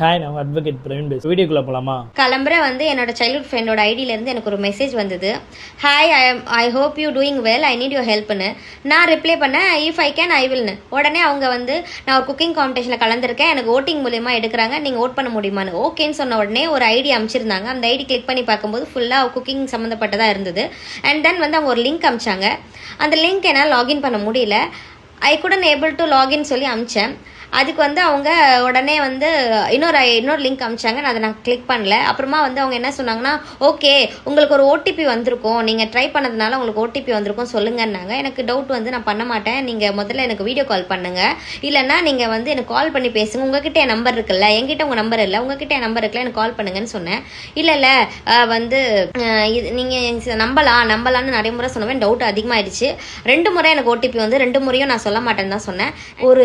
Hi நான் advocate Praveen base வீடியோக்குள்ள போலாமா? கிளம்புற வந்து என்னோட சைல்ட்ஹுட் ஃப்ரெண்டோட ஐடியிலேருந்து எனக்கு ஒரு மெசேஜ் வந்தது. Hi I I hope you doing well I need your ஹெல்ப்னு நான் ரிப்ளை பண்ணேன் இஃப் ஐ கேன் ஐ வில்னு உடனே அவங்க வந்து நான் ஒரு குக்கிங் காம்படிஷனில் கலந்துருக்கேன். எனக்கு ஓட்டிங் மூலியமா எடுக்கிறாங்க. நீங்கள் ஓட் பண்ண முடியுமான்னு ஓகேன்னு சொன்ன உடனே ஒரு ஐடி அமைச்சிருந்தாங்க. அந்த ஐடி கிளிக் பண்ணி பார்க்கும்போது ஃபுல்லாக குக்கிங் சம்மந்தப்பட்டதாக இருந்தது. அண்ட் தென் வந்து அவங்க ஒரு லிங்க் அமிச்சாங்க. அந்த லிங்க் என்னால் லாகின் பண்ண முடியல. I couldn't able to login சொல்லி அமிச்சேன். அதுக்கு வந்து அவங்க உடனே வந்து இன்னொரு இன்னொரு லிங்க் அமிச்சாங்க. நான் அதை நான் கிளிக் பண்ணல. அப்புறமா வந்து அவங்க என்ன சொன்னாங்கன்னா ஓகே உங்களுக்கு ஒரு ஓடிபி வந்திருக்கும். நீங்கள் ட்ரை பண்ணதுனால உங்களுக்கு ஓடிபி வந்திருக்கும் சொல்லுங்கன்னாங்க. எனக்கு டவுட் வந்து நான் பண்ண மாட்டேன். நீங்கள் முதல்ல எனக்கு வீடியோ கால் பண்ணுங்க. இல்லைன்னா நீங்கள் வந்து எனக்கு கால் பண்ணி பேசுங்க. உங்ககிட்ட என் நம்பர் இருக்குல்ல. என்கிட்ட உங்கள் நம்பர் இல்லை. உங்ககிட்ட என் நம்பர் இருக்குல்ல. எனக்கு கால் பண்ணுங்கன்னு சொன்னேன். இல்லை இல்லை வந்து இது நீங்கள் நம்பலாம். நம்பலான்னு நிறைய முறை சொன்னவன் டவுட் அதிகமாகிடுச்சு ரெண்டு முறை எனக்கு ஓடிபி வந்து ரெண்டு முறையும் நான் சொல்ல மாட்டேன்னு தான் சொன்னேன். ஒரு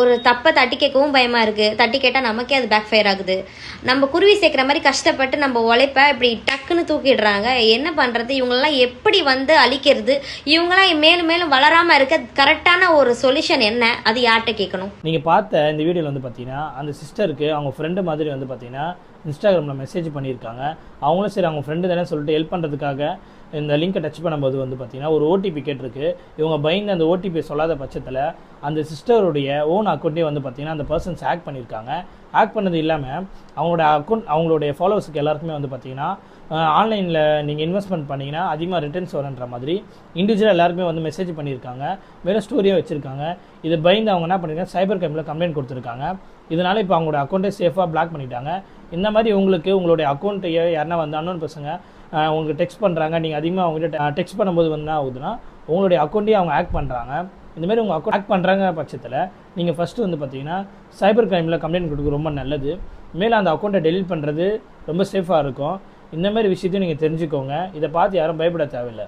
ஒரு தப்பு அப்போ தட்டி கேட்கவும் பயமாக இருக்குது தட்டி கேட்டால் நமக்கே அது பேக் ஃபயர் ஆகுது. நம்ம குருவி சேர்க்குற மாதிரி கஷ்டப்பட்டு நம்ம உழைப்ப இப்படி டக்குன்னு தூக்கிடுறாங்க. என்ன பண்ணுறது இவங்களெலாம் எப்படி வந்து அழிக்கிறது? இவங்களாம் மேலும் மேலும் வளராமல் இருக்க கரெக்டான ஒரு சொல்யூஷன் என்ன? அது யார்கிட்ட கேட்கணும்? நீங்கள் பார்த்த இந்த வீடியோவில் வந்து பார்த்தீங்கன்னா அந்த சிஸ்டருக்கு அவங்க ஃப்ரெண்டு மாதிரி வந்து பார்த்தீங்கன்னா இன்ஸ்டாகிராமில் மெசேஜ் பண்ணியிருக்காங்க. அவங்களும் சரி அவங்க ஃப்ரெண்டு தானே சொல்லிட்டு ஹெல்ப் பண்ணுறதுக்காக இந்த லிங்க்கை டச் பண்ணும்போது வந்து பார்த்தீங்கன்னா ஒரு ஓடிபி கேட்டிருக்கு. இவங்க பயந்து அந்த ஓடிபி சொல்லாத பட்சத்தில் அந்த சிஸ்டருடைய ஓன் அக்கௌண்ட்டே வந்து பார்த்தீங்கன்னா அந்த பர்சன்ஸ் ஹேக் பண்ணியிருக்காங்க ஹேக் பண்ணது இல்லாமல் அவங்களோட அக்கௌண்ட் அவங்களுடைய ஃபாலோவர்ஸுக்கு எல்லாருக்குமே வந்து பார்த்தீங்கன்னா ஆன்லைனில் நீங்கள் இன்வெஸ்ட்மெண்ட் பண்ணிங்கன்னா அதிகமாக ரிட்டர்ன்ஸ் வருன்ற மாதிரி இண்டிவிஜுவலாக எல்லாருக்குமே வந்து மெசேஜ் பண்ணியிருக்காங்க வெறும் ஸ்டோரியாக வச்சுருக்காங்க. இதை பயந்து அவங்க என்ன பண்ணியிருக்காங்க சைபர் கிரைமில் கம்ப்ளைண்ட் கொடுத்துருக்காங்க. இதனால் இப்போ அவங்களோட அக்கௌண்ட்டை சேஃபாக பிளாக் பண்ணிட்டாங்க. இந்த மாதிரி உங்களுக்கு உங்களுடைய அக்கௌண்ட்டையோ யாருன்னா வந்து அன்னோன் பசங்க உங்களுக்கு டெக்ஸ்ட் பண்ணுறாங்க நீங்கள் அதிகமாக அவங்ககிட்ட டெக்ஸ்ட் பண்ணும்போது வந்து என்ன ஆகுதுன்னா உங்களுடைய அக்கௌண்ட்டையும் அவங்க ஹேக் பண்ணுறாங்க இந்த மாதிரி உங்கள் அக்கௌண்ட் ஹேக் பண்ணுறாங்க பட்சத்தில் நீங்கள் ஃபஸ்ட்டு வந்து பார்த்தீங்கன்னா சைபர் கிரைமில் கம்ப்ளைண்ட் கொடுக்க ரொம்ப நல்லது. மேலே அந்த அக்கௌண்ட்டை டெலிட் பண்ணுறது ரொம்ப சேஃபாக இருக்கும். இந்த மாதிரி விஷயத்தையும் நீங்கள் தெரிஞ்சுக்கோங்க. இதை பார்த்து யாரும் பயப்பட தேவையில்லை.